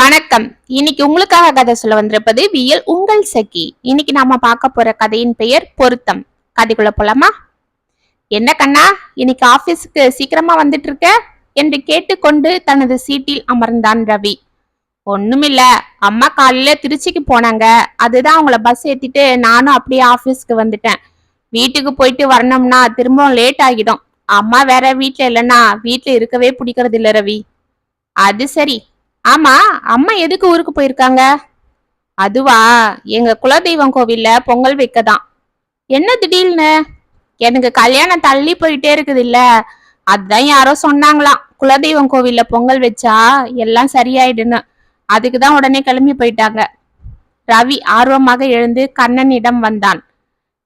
வணக்கம். இன்னைக்கு உங்களுக்காக கதை சொல்ல வந்திருப்பது வியல் உங்கள் சகி. இன்னைக்கு நாம பார்க்க போற கதையின் பெயர் பொருத்தம். கதைக்குள்ள போலாமா? என்ன கண்ணா இன்னைக்கு ஆபீஸுக்கு சீக்கிரமா வந்துட்டு இருக்க என்று கேட்டுக்கொண்டு தனது சீட்டில் அமர்ந்தான் ரவி. ஒண்ணுமில்ல அம்மா காலையில திருச்சிக்கு போனாங்க. அதுதான் அவங்கள பஸ் ஏத்திட்டு நானும் அப்படியே ஆபீஸ்க்கு வந்துட்டேன். வீட்டுக்கு போயிட்டு வரணும்னா திரும்பவும் லேட் ஆகிடும். அம்மா வேற வீட்டுல இல்லைன்னா வீட்டுல இருக்கவே பிடிக்கிறது இல்ல ரவி. அது சரி ஆமா அம்மா எதுக்கு ஊருக்கு போயிருக்காங்க? அதுவா எங்க குலதெய்வம் கோவில்ல பொங்கல் வைக்க தான் என்ன திடீர்னு? எனக்கு கல்யாணம் தள்ளி போயிட்டே இருக்குது இல்ல அதுதான் யாரோ சொன்னாங்களாம் குலதெய்வம் கோவில்ல பொங்கல் வச்சா எல்லாம் சரியாயிடுன்னு. அதுக்கு தான் உடனே கிளம்பி போயிட்டாங்க. ரவி ஆர்வமாக எழுந்து கண்ணனிடம் வந்தான்.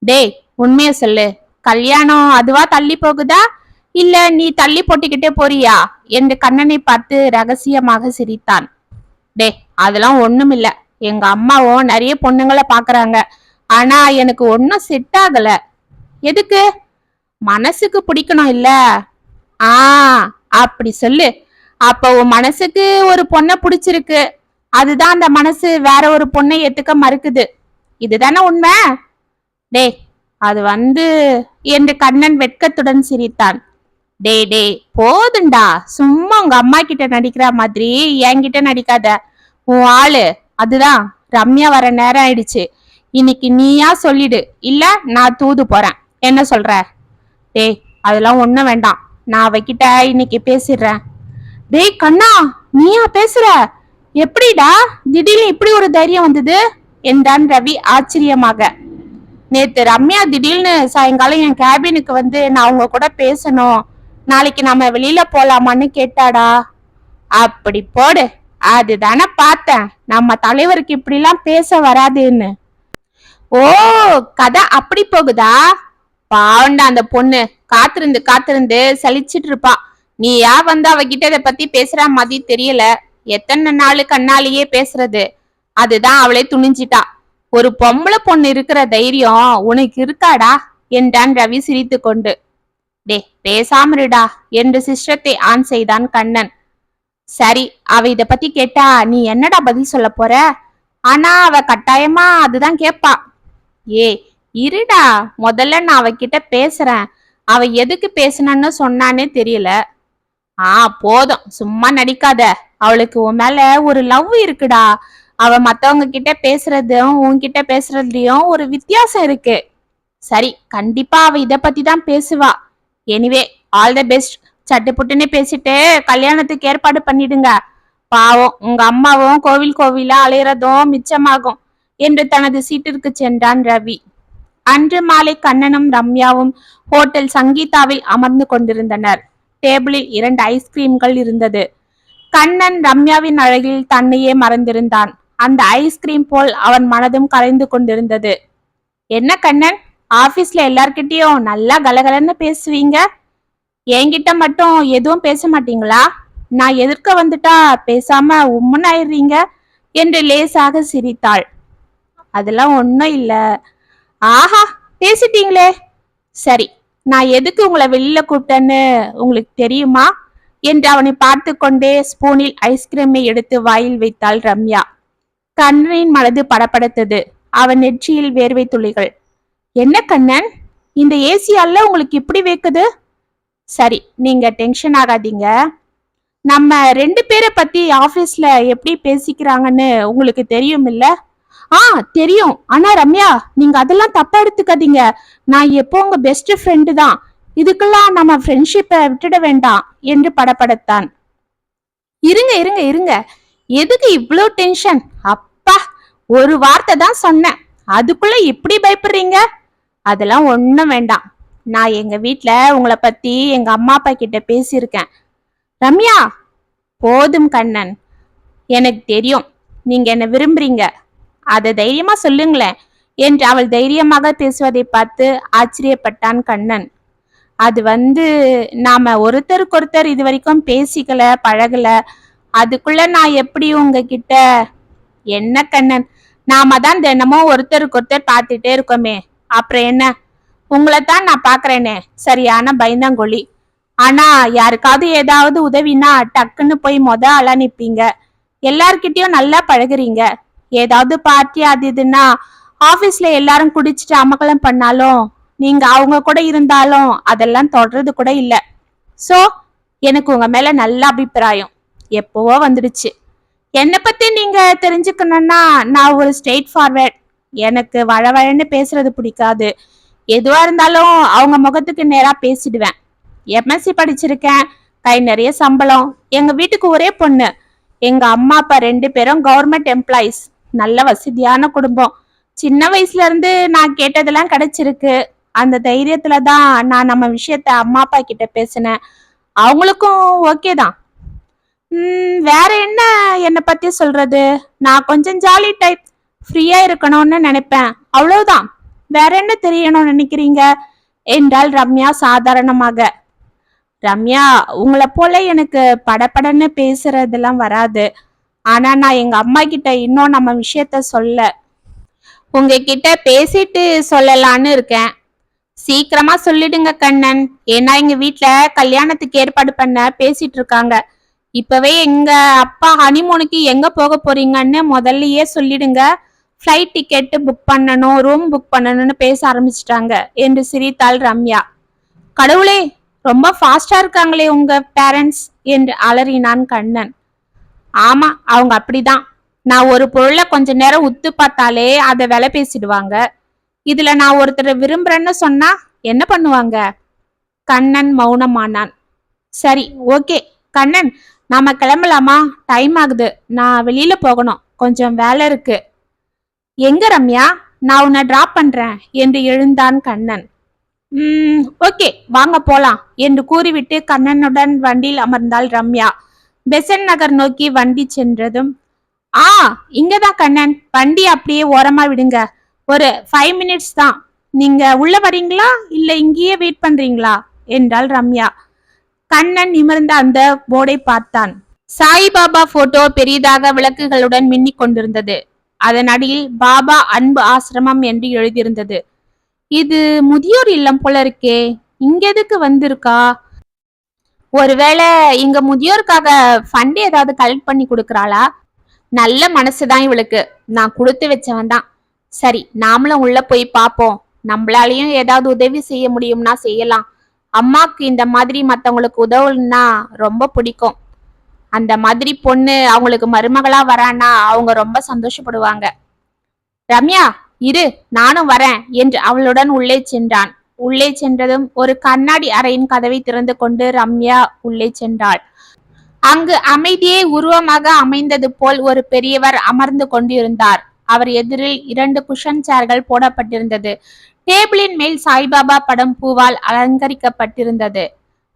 டேய் உண்மையை சொல்லு. கல்யாணம் அதுவா தள்ளி போகுதா? இல்ல நீ தள்ளி போட்டுக்கிட்டே போறியா? என்று கண்ணனை பார்த்து ரகசியமாக சிரித்தான். டே அதெல்லாம் ஒண்ணுமில்ல. எங்க அம்மாவும் நிறைய பொண்ணுங்களை பாக்குறாங்க. ஆனா எனக்கு ஒன்னும் செட் ஆகல. எதுக்கு? மனசுக்கு பிடிக்கணும் இல்ல? ஆ அப்படி சொல்லு. அப்ப உன் மனசுக்கு ஒரு பொண்ணை பிடிச்சிருக்கு. அதுதான் அந்த மனசு. வேற ஒரு பொண்ணை ஏத்துக்க மறுக்குது. இதுதானே உண்மை? டே அது வந்து என்று கண்ணன் வெட்கத்துடன் சிரித்தான். டேய் டேய் போதுண்டா சும்மா உங்க அம்மா கிட்ட நடிக்கிற மாதிரி என்கிட்ட நடிக்காத. உன் ஆளு அதுதான். ரம்யா வர நேரம் ஆயிடுச்சு. இன்னைக்கு நீயா சொல்லிடு. இல்ல நான் தூது போறேன். என்ன சொல்ற? டேய் அதெல்லாம் ஒண்ணும் வேண்டாம். நான் அவகிட்ட இன்னைக்கு பேசிடுறேன். டேய் கண்ணா நீயா பேசுற? எப்படிடா? திடீர்னு இப்படி ஒரு தைரியம் வந்தது? என்றான் ரவி ஆச்சரியமாக. நேத்து ரம்யா திடீர்னு சாயங்காலம் என் கேபினுக்கு வந்து நான் அவங்க கூட பேசணும். நாளைக்கு நம்ம வெளியில போலாமான்னு கேட்டாடா. அப்படி போடு. அதுதானே பார்த்தேன். நம்ம தலைவருக்கு இப்படிலாம் பேச வராதுன்னு. ஓ கதை அப்படி போகுதா? பாவண்டா அந்த பொண்ணு. காத்திருந்து காத்திருந்து சலிச்சிட்டு இருப்பா நீயா வந்து அவகிட்ட இதை பத்தி பேசுற மாதிரி தெரியல. எத்தனை நாள் கண்ணாலேயே பேசுறது? அதுதான் அவளே துணிஞ்சிட்டா. ஒரு பொம்பளை பொண்ணு இருக்கிற தைரியம் உனக்கு இருக்காடா? என்றான் ரவி சிரித்து கொண்டு டே பேசாமருடா என்று சிஸ்டத்தை ஆன் செய்தான் கண்ணன். சரி அவ இத பத்தி கேட்டா நீ என்னடா பதில் சொல்ல போற? ஆனா அவ கட்டாயமா அதுதான் கேப்பா. ஏ இருடா முதல்ல நான் அவகிட்ட பேசுறேன். அவ எதுக்கு பேசுனன்னு சொன்னானே தெரியல. ஆ போதும் சும்மா நடிக்காத. அவளுக்கு உன் மேல ஒரு லவ் இருக்குடா. அவ மத்தவங்க கிட்ட பேசுறதும் உன்கிட்ட பேசுறதுலயும் ஒரு வித்தியாசம் இருக்கு. சரி கண்டிப்பா அவ இத பத்தி தான் பேசுவா. எனிவே ஆல் த பெஸ்ட் சட்டு புட்டுன்னு பேசிட்டு கல்யாணத்துக்கு ஏற்பாடு பண்ணிடுங்க. பாவம் உங்க அம்மாவும் கோவில் கோவிலா அலையறதும் மிச்சமாகும் என்று தனது சீட்டிற்கு சென்றான் ரவி. அன்று மாலை கண்ணனும் ரம்யாவும் ஹோட்டல் சங்கீதாவில் அமர்ந்து கொண்டிருந்தனர். டேபிளில் இரண்டு ஐஸ்கிரீம்கள் இருந்தது. கண்ணன் ரம்யாவின் அழகில் தன்னையே மறந்திருந்தான். அந்த ஐஸ்கிரீம் போல் அவன் மனதும் கரைந்து கொண்டிருந்தது. என்ன கண்ணன்? ஆபீஸ்ல எல்லார்கிட்டயும் நல்லா கலகலன்னு பேசுவீங்க. என்கிட்ட மட்டும் எதுவும் பேச மாட்டீங்களா? நான் எதிர்க்க வந்துட்டா பேசாம உம்முன்னு ஆயிடுறீங்க என்று லேசாக சிரித்தாள். அதெல்லாம் ஒன்றும் இல்லை. ஆஹா பேசிட்டீங்களே. சரி நான் எதுக்கு உங்களை வெளியில கூப்பிட்டேன்னு உங்களுக்கு தெரியுமா? என்று அவனை பார்த்து கொண்டே ஸ்பூனில் ஐஸ்கிரீமை எடுத்து வாயில் வைத்தாள் ரம்யா. கண்ணனின் மனது படப்படுத்தது அவன் நெற்றியில் வேர்வை துளிகள். என்ன கண்ணன்? இந்த ஏசியால உங்களுக்கு இப்படி வைக்குது? சரி நீங்க டென்ஷன் ஆகாதீங்க. நம்ம ரெண்டு பேரை பத்தி ஆபீஸ்ல எப்படி பேசிக்கிறாங்கன்னு உங்களுக்கு தெரியும் இல்ல ஆ தெரியும். ஆனா ரம்யா நீங்க அதெல்லாம் தப்பா எடுத்துக்காதீங்க. நான் எப்போ உங்க பெஸ்ட் ஃப்ரெண்டு தான். இதுக்கெல்லாம் நம்ம ஃப்ரெண்ட்ஷிப்பை விட்டுட வேண்டாம் என்று படப்படத்தான் இருங்க இருங்க இருங்க. எதுக்கு இவ்வளோ டென்ஷன் அப்பா ஒரு வார்த்தை தான் சொன்னேன். அதுக்குள்ள இப்படி பயப்படுறீங்க? அதெல்லாம் ஒன்றும் வேண்டாம். நான் எங்க வீட்ல உங்களை பத்தி எங்க அம்மா அப்பா கிட்ட பேசியிருக்கேன். ரம்யா போதும் கண்ணன். எனக்கு தெரியும். நீங்க என்ன விரும்புறீங்க. அதை தைரியமா சொல்லுங்களேன் என்று அவள் தைரியமாக பேசுவதை பார்த்து ஆச்சரியப்பட்டான் கண்ணன். அது வந்து நாம ஒருத்தருக்கொருத்தர் இது வரைக்கும் பேசிக்கல பழகல. அதுக்குள்ள நான் எப்படி உங்ககிட்ட என்ன கண்ணன்? நாம தான் தினமும் ஒருத்தருக்கு ஒருத்தர் பார்த்துட்டே இருக்கோமே. அப்புறம் என்ன? உங்களை தான் நான் பாக்குறேனே சரியான பயந்தாங்கொழி. ஆனா யாருக்காவது ஏதாவது உதவினா டக்குன்னு போய் மொத ஆளா நிப்பீங்க. எல்லார்கிட்டயும் நல்லா பழகுறீங்க. ஏதாவது பார்ட்டி அது இதுன்னா ஆபீஸ்ல எல்லாரும் குடிச்சிட்டு அமக்கலம் பண்ணாலும் நீங்க அவங்க கூட இருந்தாலும் அதெல்லாம் தொடுறது கூட இல்ல. சோ எனக்கு உங்க மேல நல்ல அபிப்பிராயம். எப்பவோ வந்துடுச்சு. என்னை பத்தி நீங்க தெரிஞ்சுக்கணும்னா நான் ஒரு ஸ்ட்ரெயிட் ஃபார்வேர்ட் எனக்கு வழவழன்னு பேசுறது பிடிக்காது. எதுவா இருந்தாலும் அவங்க முகத்துக்கு நேரா பேசிடுவேன். எம்எஸ்சி படிச்சிருக்கேன். கை நிறைய சம்பளம். எங்க வீட்டுக்கு ஒரே பொண்ணு. எங்க அம்மா அப்பா ரெண்டு பேரும் கவர்மெண்ட் எம்ப்ளாயிஸ் நல்ல வசதியான குடும்பம். சின்ன வயசுல இருந்து நான் கேட்டதெல்லாம் கிடைச்சிருக்கு. அந்த தைரியத்துல தான் நான் நம்ம விஷயத்த அம்மா அப்பா கிட்ட பேசினேன். அவங்களுக்கும் ஓகே தான். வேற என்ன என்னை பத்தி சொல்றது? நான் கொஞ்சம் ஜாலி டைப் ஃப்ரீயா இருக்கணும்னு நினைப்பேன். அவ்வளவுதான். வேற என்ன தெரியணும்னு நினைக்கிறீங்க? என்றால் ரம்யா சாதாரணமாக. ரம்யா உங்களை போல எனக்கு படபடன்னு பேசுறதெல்லாம் வராது. ஆனா நான் எங்க அம்மா கிட்ட இன்னும் நம்ம விஷயத்த சொல்ல உங்ககிட்ட பேசிட்டு சொல்லலான்னு இருக்கேன். சீக்கிரமா சொல்லிடுங்க கண்ணன். ஏன்னா எங்க வீட்டுல கல்யாணத்துக்கு ஏற்பாடு பண்ண பேசிட்டு இருக்காங்க. இப்பவே எங்க அப்பா ஹனிமூனுக்கு எங்க போக போறீங்கன்னு முதல்லயே சொல்லிடுங்க. ஃப்ளைட் டிக்கெட் புக் பண்ணணும் ரூம் புக் பண்ணணும்னு பேச ஆரம்பிச்சிட்டாங்க. என்று சிரித்தாள் ரம்யா. கடவுளே ரொம்ப ஃபாஸ்டா இருக்காங்களே உங்க பேரண்ட்ஸ் என்று அலறினான் கண்ணன். ஆமா அவங்க அப்படிதான். நான் ஒரு பொருளை கொஞ்ச நேரம் உத்து பார்த்தாலே அதை விலை பேசிடுவாங்க. இதுல நான் ஒருத்தரை விரும்புறேன்னு சொன்னா என்ன பண்ணுவாங்க? கண்ணன் மௌனமானான். சரி ஓகே. கண்ணன் நாம கிளம்பலாமா? டைம் ஆகுது. நான் வெளியில போகணும். கொஞ்சம் வேலை இருக்கு. எங்க ரம்யா? நான் உன்னை டிராப் பண்றேன் என்று எழுந்தான் கண்ணன். ம் ஓகே வாங்க போலாம் என்று கூறிவிட்டு கண்ணனுடன் வண்டியில் அமர்ந்தாள் ரம்யா. பெசன் நகர் நோக்கி வண்டி சென்றதும் ஆ இங்கதான் கண்ணன் வண்டி அப்படியே ஓரமா விடுங்க. ஒரு ஃபைவ் மினிட்ஸ் தான். நீங்க உள்ள வரீங்களா? இல்ல இங்கேயே வெயிட் பண்றீங்களா? என்றாள் ரம்யா. கண்ணன் நிமிர்ந்த அந்த போர்டை பார்த்தான். சாய்பாபா போட்டோ பெரிதாக விளக்குகளுடன் மின்னிக் கொண்டிருந்தது. அதன் அடியில் பாபா அன்பு ஆசிரமம் என்று எழுதியிருந்தது. இது முதியோர் இல்லம் போல இருக்கே இங்க எதுக்கு வந்திருக்கா? ஒருவேளை இங்க முதியோருக்காக ஃபண்ட் ஏதாவது கலெக்ட் பண்ணி கொடுக்கறாளா? நல்ல மனசுதான் இவளுக்கு. நான் கொடுத்து வச்சவன் தான். சரி நாமளும் உள்ள போய் பார்ப்போம் நம்மளாலையும் ஏதாவது உதவி செய்ய முடியும்னா செய்யலாம். அம்மாக்கு இந்த மாதிரி மத்தவங்களுக்கு உதவுனா ரொம்ப பிடிக்கும். அந்த மாதிரி பொண்ணு அவங்களுக்கு மருமகளா வரானா அவங்க ரொம்ப சந்தோஷப்படுவாங்க. ரம்யா இரு நானும் வரேன் என்று அவளுடன் உள்ளே சென்றான். உள்ளே சென்றதும் ஒரு கண்ணாடி அறையின் கதவை திறந்து கொண்டு ரம்யா உள்ளே சென்றாள். அங்கு அமைதியே உருவமாக அமைந்தது போல் ஒரு பெரியவர் அமர்ந்து கொண்டிருந்தார். அவர் எதிரில் இரண்டு குஷன் சேர்கள் போடப்பட்டிருந்தது. டேபிளின் மேல் சாய்பாபா படம் பூவால் அலங்கரிக்கப்பட்டிருந்தது.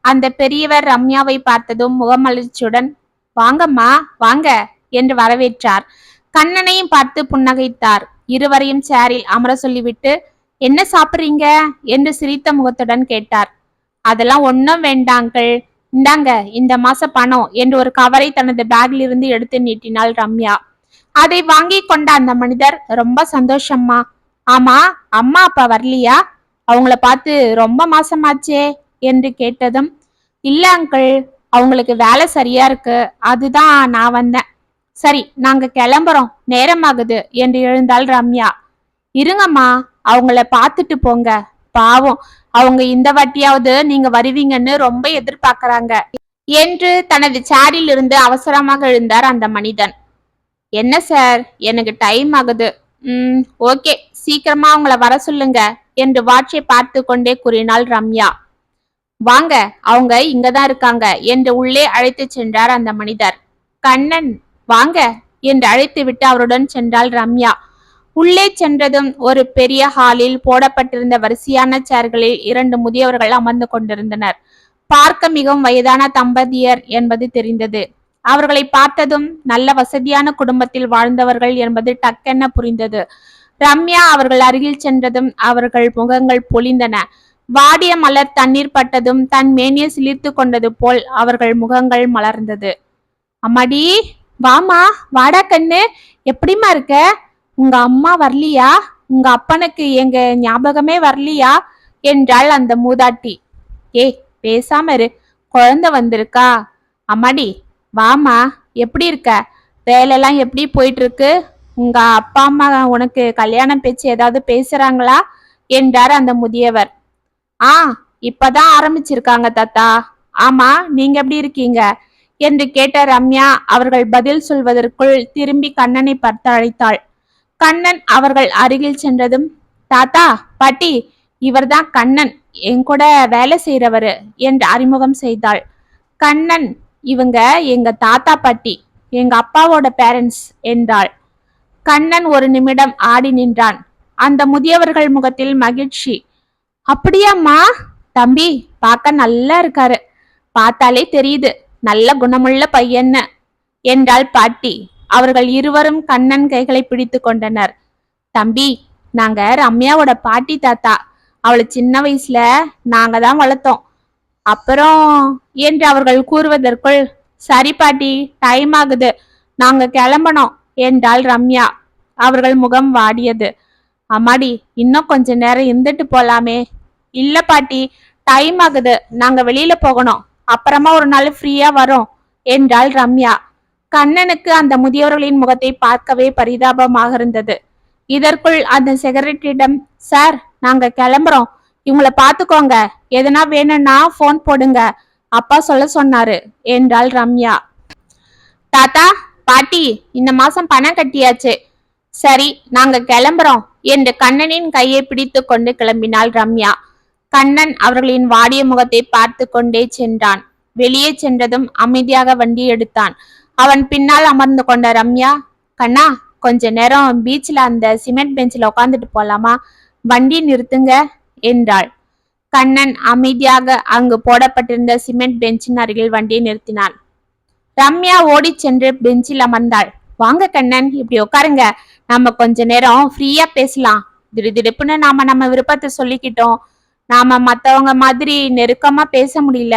அந்த பெரியவர் ரம்யாவை பார்த்ததும் முகமலர்ச்சியுடன் வாங்கம்மா வாங்க என்று வரவேற்றார். கண்ணனையும் பார்த்து புன்னகைத்தார். இருவரையும் சேரில் அமர சொல்லிவிட்டு என்ன சாப்பிடுறீங்க? என்று சிரித்த முகத்துடன் கேட்டார். அதெல்லாம் ஒன்றும் வேண்டாங்கள் இந்தாங்க இந்த மாச பணம் என்று ஒரு கவரை தனது பேக்கில் இருந்து எடுத்து நீட்டினாள் ரம்யா. அதை வாங்கி கொண்ட அந்த மனிதர் ரொம்ப சந்தோஷம்மா. ஆமா அம்மா அப்பா வரலையா? அவங்கள பார்த்து ரொம்ப மாசமாச்சே என்று கேட்டதும் இல்ல அங்கிள் அவங்களுக்கு வேலை சரியா இருக்கு. அதுதான் நான் வந்தேன். சரி நாங்க கிளம்புறோம். நேரமாகுது என்று எழுந்தாள் ரம்யா. இருங்கம்மா அவங்கள பார்த்துட்டு போங்க. பாவம் அவங்க இந்த வாட்டியாவது நீங்க வருவீங்கன்னு ரொம்ப எதிர்பார்க்கறாங்க என்று தனது சேரில் இருந்து அவசரமாக எழுந்தார் அந்த மனிதன். என்ன சார் எனக்கு டைம் ஆகுது. ம் ஓகே சீக்கிரமா அவங்கள வர சொல்லுங்க என்று வாட்சை பார்த்து கொண்டே கூறினாள் ரம்யா. வாங்க அவங்க இங்கதான் இருக்காங்க என்று உள்ளே அழைத்து சென்றார் அந்த மனிதர். கண்ணன் வாங்க என்று அழைத்து விட்டு அவருடன் சென்றாள் ரம்யா. உள்ளே சென்றதும் ஒரு பெரிய ஹாலில் போடப்பட்டிருந்த வரிசையான சேர்களில் இரண்டு முதியவர்கள் அமர்ந்து கொண்டிருந்தனர். பார்க்க மிகவும் வயதான தம்பதியர் என்பது தெரிந்தது. அவர்களை பார்த்ததும் நல்ல வசதியான குடும்பத்தில் வாழ்ந்தவர்கள் என்பது டக்கென புரிந்தது. ரம்யா அவர்கள் அருகில் சென்றதும் அவர்கள் முகங்கள் பொழிந்தன வாடிய மலர் தண்ணீர் பட்டதும் தன் மேனியை சிலிர்த்து கொண்டது போல் அவர்கள் முகங்கள் மலர்ந்தது. அம்மாடி வாமா வாடா கண்ணு. எப்படிம்மா இருக்க? உங்க அம்மா வரலியா? உங்க அப்பனுக்கு எங்க ஞாபகமே வரலியா? என்றாள் அந்த மூதாட்டி. ஏய் பேசாம இரு. குழந்தை வந்திருக்கா? அம்மாடி வாமா எப்படி இருக்க? வேலையெல்லாம் எப்படி போயிட்டு இருக்கு உங்க அப்பா அம்மா உனக்கு கல்யாணம் பேச்சு ஏதாவது பேசுறாங்களா? என்றார் அந்த முதியவர். ஆ இப்பதான் ஆரம்பிச்சிருக்காங்க தாத்தா. ஆமா நீங்க எப்படி இருக்கீங்க? என்று கேட்ட ரம்யா அவர்கள் பதில் சொல்வதற்குள் திரும்பி கண்ணனை பார்த்து அழைத்தாள். கண்ணன் அவர்கள் அருகில் சென்றதும் தாத்தா பாட்டி இவர்தான் கண்ணன். என் கூட வேலை செய்யறவரு என்று அறிமுகம் செய்தாள். கண்ணன் இவங்க எங்க தாத்தா பாட்டி எங்க அப்பாவோட பேரண்ட்ஸ் என்றாள். கண்ணன் ஒரு நிமிடம் ஆடி நின்றான். அந்த முதியவர்கள் முகத்தில் மகிழ்ச்சி அப்படியாம்மா? தம்பி பார்க்க நல்லா இருக்காரு. பார்த்தாலே தெரியுது நல்ல குணமுள்ள பையன்னு என்றாள் பாட்டி. அவர்கள் இருவரும் கண்ணன் கைகளை பிடித்து கொண்டனர். தம்பி நாங்க ரம்யாவோட பாட்டி தாத்தா. அவளை சின்ன வயசுல நாங்க தான் வளர்த்தோம். அப்புறம் என்று அவர்கள் கூறுவதற்குள் சரி பாட்டி டைம் ஆகுது. நாங்க கிளம்பணும் என்றாள் ரம்யா. அவர்கள் முகம் வாடியது. அம்மாடி இன்னும் கொஞ்ச நேரம் இருந்துட்டு போலாமே இல்ல பாட்டி டைம் ஆகுது. நாங்க வெளியில போகணும். அப்புறமா ஒரு நாள் ஃப்ரீயா வரோம் என்றாள் ரம்யா. கண்ணனுக்கு அந்த முதியவர்களின் முகத்தை பார்க்கவே பரிதாபமாக இருந்தது. இதற்குள் அந்த செக்ரட்டரியிடம் சார் நாங்க கிளம்புறோம். இவங்கள பாத்துக்கோங்க. எதனா வேணும்னா போன் போடுங்க. அப்பா சொல்ல சொன்னாரு என்றாள் ரம்யா. தாத்தா பாட்டி இந்த மாசம் பணம் கட்டியாச்சு. சரி நாங்க கிளம்புறோம் என்று கண்ணனின் கையை பிடித்து கொண்டு கிளம்பினாள் ரம்யா. கண்ணன் அவர்களின் வாடிய முகத்தை பார்த்து கொண்டே சென்றான். வெளியே சென்றதும் அமைதியாக வண்டி எடுத்தான். அவன் பின்னால் அமர்ந்து கொண்ட ரம்யா கண்ணா கொஞ்ச நேரம் பீச்ல அந்த சிமெண்ட் பெஞ்சில் உட்காந்துட்டு போலாமா? வண்டி நிறுத்துங்க என்றாள். கண்ணன் அமைதியாக அங்கு போடப்பட்டிருந்த சிமெண்ட் பெஞ்சின் அருகில் வண்டியை நிறுத்தினான். ரம்யா ஓடிச் சென்று பெஞ்சில் அமர்ந்தாள். வாங்க கண்ணன் இப்படி உட்காருங்க நம்ம கொஞ்ச நேரம் ஃப்ரீயா பேசலாம். திடுதிடுப்புன்னு நாம நம்ம விருப்பத்தை சொல்லிக்கிட்டோம். நாம மத்தவங்க மாதிரி நெருக்கமா பேச முடியல.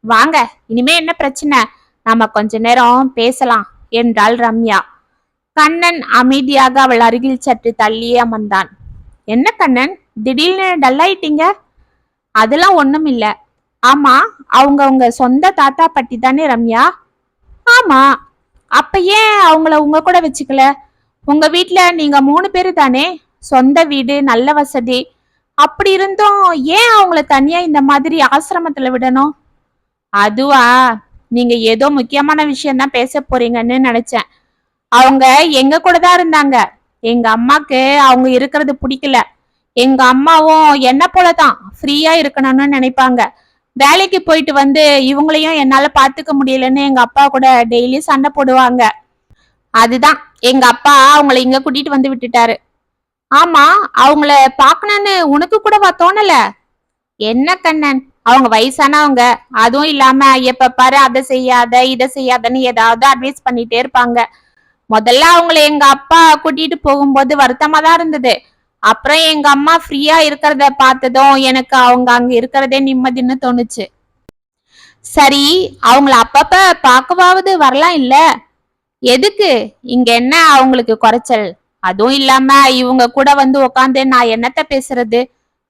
வாங்க இனிமே என்ன பிரச்சனை? நாம கொஞ்ச நேரம் பேசலாம் என்றாள் ரம்யா. கண்ணன் அமைதியாக அவள் அருகில் சற்று தள்ளியே அமர்ந்தான். என்ன கண்ணன்? திடீர்னு டல்லாயிட்டீங்க? அதெல்லாம் ஒண்ணும் இல்ல. ஆமா அவங்க உங்க சொந்த தாத்தா பாட்டி தானே ரம்யா? ஆமா. அப்ப ஏன் அவங்கள உங்க கூட வச்சுக்கல? உங்க வீட்டுல நீங்க மூணு பேரு தானே? சொந்த வீடு நல்ல வசதி அப்படி இருந்தும். ஏன் அவங்கள தனியா இந்த மாதிரி ஆசிரமத்துல விடணும்? அதுவா? நீங்க ஏதோ முக்கியமான விஷயம் தான் பேச போறீங்கன்னு நினைச்சேன். அவங்க எங்க கூட தான் இருந்தாங்க. எங்க அம்மாக்கு அவங்க இருக்கிறது பிடிக்கல. எங்க அம்மாவும் என்ன போலதான் ஃப்ரீயா இருக்கணும்னு நினைப்பாங்க. வேலைக்கு போயிட்டு வந்து இவங்களையும் என்னால பாத்துக்க முடியலன்னு எங்க அப்பா கூட டெய்லி சண்டை போடுவாங்க. அதுதான். எங்க அப்பா அவங்களை இங்க கூட்டிட்டு வந்து விட்டுட்டாரு. ஆமா அவங்கள பாக்கணும்னு உனக்கு கூடவா தோணல? என்ன கண்ணன்? அவங்க வயசானவங்க அதுவும் இல்லாம எப்ப பாரு அதை செய்யாத இதை செய்யாதன்னு ஏதாவது அட்வைஸ் பண்ணிட்டே இருப்பாங்க. முதல்ல அவங்கள எங்க அப்பா கூட்டிட்டு போகும்போது வருத்தமா தான் இருந்தது. அப்புறம் எங்க அம்மா ஃப்ரீயா இருக்கிறத பார்த்ததும் எனக்கு அவங்க அங்க இருக்கிறதே நிம்மதின்னு தோணுச்சு. சரி அவங்கள அப்பப்ப பார்க்கவாவது வரலாம் இல்ல? எதுக்கு? இங்க என்ன அவங்களுக்கு குறைச்சல்? அதுவும் இல்லாம இவங்க கூட வந்து உக்காந்து நான் என்னத்த பேசுறது?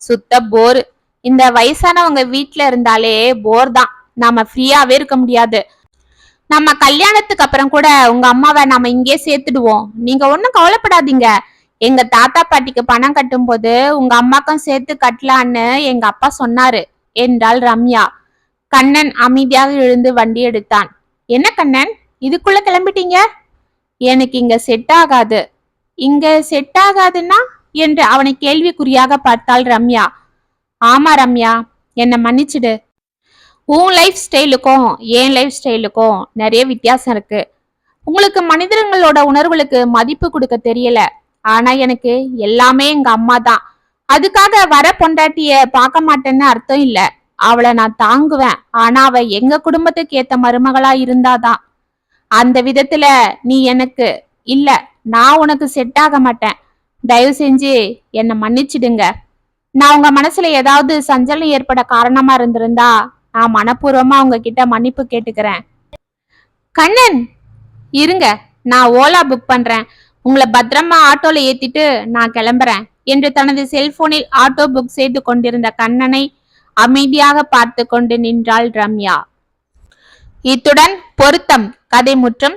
சுத்த போர் இந்த வயசானவங்க வீட்ல இருந்தாலே போர் தான். நாம ஃப்ரீயாவே இருக்க முடியாது. நம்ம கல்யாணத்துக்கு அப்புறம் கூட உங்க அம்மாவை நாம இங்கே சேர்த்துடுவோம். நீங்க ஒண்ணும் கவலைப்படாதீங்க. எங்க தாத்தா பாட்டிக்கு பணம் கட்டும்போது உங்க அம்மாக்கும் சேர்த்து கட்டலான்னு எங்க அப்பா சொன்னாரு. என்றாள் ரம்யா. கண்ணன் அமைதியாக எழுந்து வண்டி எடுத்தான். என்ன கண்ணன்? இதுக்குள்ள கிளம்பிட்டீங்க? எனக்கு இங்க செட் ஆகாது. இங்க செட் ஆகாதுன்னா என்று அவனை கேள்விக்குறியாக பார்த்தாள் ரம்யா. ஆமா ரம்யா என்னை மன்னிச்சிடு. உன் லைஃப் ஸ்டைலுக்கும் என் லைஃப் ஸ்டைலுக்கும் நிறைய வித்தியாசம் இருக்கு. உங்களுக்கு மனிதர்களோட உணர்வுகளுக்கு மதிப்பு கொடுக்க தெரியல. ஆனா எனக்கு எல்லாமே எங்க அம்மா தான். அதுக்காக வர பொண்டாட்டிய பார்க்க மாட்டேன்னு அர்த்தம் இல்ல. அவளை நான் தாங்குவேன். ஆனா அவ எங்க குடும்பத்துக்கு ஏத்த மருமகளா இருந்தாதான். அந்த விதத்துல நீ எனக்கு இல்ல. நான் உனக்கு செட் ஆக மாட்டேன். தயவு செஞ்சு என்னை மன்னிச்சிடுங்க. நான் உங்க மனசுல ஏதாவது சஞ்சலம் ஏற்பட காரணமா இருந்திருந்தா நான் மனப்பூர்வமா உங்ககிட்ட மன்னிப்பு கேட்டுக்கிறேன். கண்ணன் இருங்க நான் ஓலா புக் பண்றேன். உங்களை பத்திரமா ஆட்டோல ஏத்திட்டு நான் கிளம்புறேன். என்று தனது செல்போனில் ஆட்டோ புக் செய்து கொண்டிருந்த கண்ணனை அமைதியாக பார்த்து கொண்டு நின்றாள் ரம்யா. இத்துடன் பொருத்தம் கதை முற்றும்